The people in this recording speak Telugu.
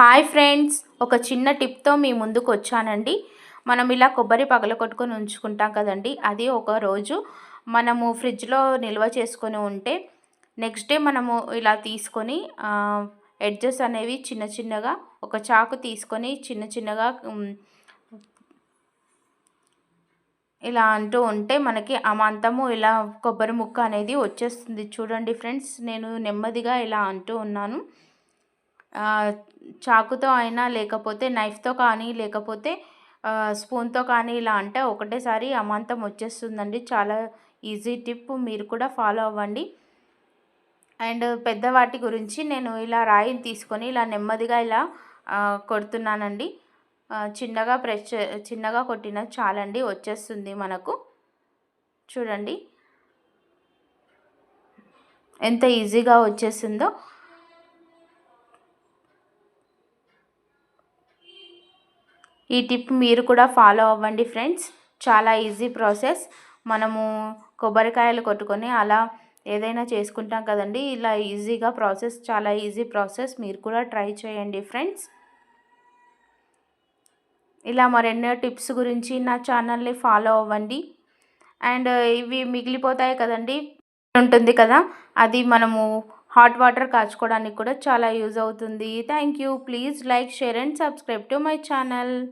హాయ్ ఫ్రెండ్స్ ఒక చిన్న టిప్తో మీ ముందుకు వచ్చానండి మనం ఇలా కొబ్బరి పగలగొట్టుకొని ఉంచుకుంటాం కదండి. అది ఒక రోజు మనము ఫ్రిడ్జ్లో నిల్వ చేసుకొని ఉంటే నెక్స్ట్ డే మనము ఇలా తీసుకొని ఎడ్జెస్ అనేవి చిన్న చిన్నగా ఒక చాకు తీసుకొని చిన్న చిన్నగా ఇలా అంటూ ఉంటే మనకి అమాంతము ఇలా కొబ్బరి ముక్క అనేది వచ్చేస్తుంది. చూడండి ఫ్రెండ్స్ నేను నెమ్మదిగా ఇలా అంటూ ఉన్నాను. చాకుతో అయినా లేకపోతే నైఫ్తో కానీ లేకపోతే స్పూన్తో కానీ ఇలా అంటే ఒకటేసారి అమాంతం వచ్చేస్తుందండి. చాలా ఈజీ టిప్. మీరు కూడా ఫాలో అవ్వండి. అండ్ పెద్దవాటి గురించి నేను ఇలా రాయిని తీసుకొని ఇలా నెమ్మదిగా ఇలా కొడుతున్నానండి. చిన్నగా ప్రెస్ చిన్నగా కొట్టిన చాలండి. వచ్చేస్తుంది మనకు. చూడండి. ఎంత ఈజీగా వచ్చేసిందో. ఈ టిప్ మీరు కూడా ఫాలో అవ్వండి ఫ్రెండ్స్. చాలా ఈజీ ప్రాసెస్. మనము కొబ్బరికాయలు కొట్టుకొని అలా ఏదైనా చేసుకుంటాం కదండి. ఇలా ఈజీగా ప్రాసెస్ చాలా ఈజీ ప్రాసెస్. మీరు కూడా ట్రై చేయండి ఫ్రెండ్స్. ఇలా మరెన్నో టిప్స్ గురించి నా ఛానల్ని ఫాలో అవ్వండి. అండ్ ఇవి మిగిలిపోతాయి కదండి. ఉంటుంది కదా. అది మనము హాట్ వాటర్ కాచుకోవడానికి కూడా చాలా యూజ్ అవుతుంది. Thank you. Please like share and subscribe to my channel.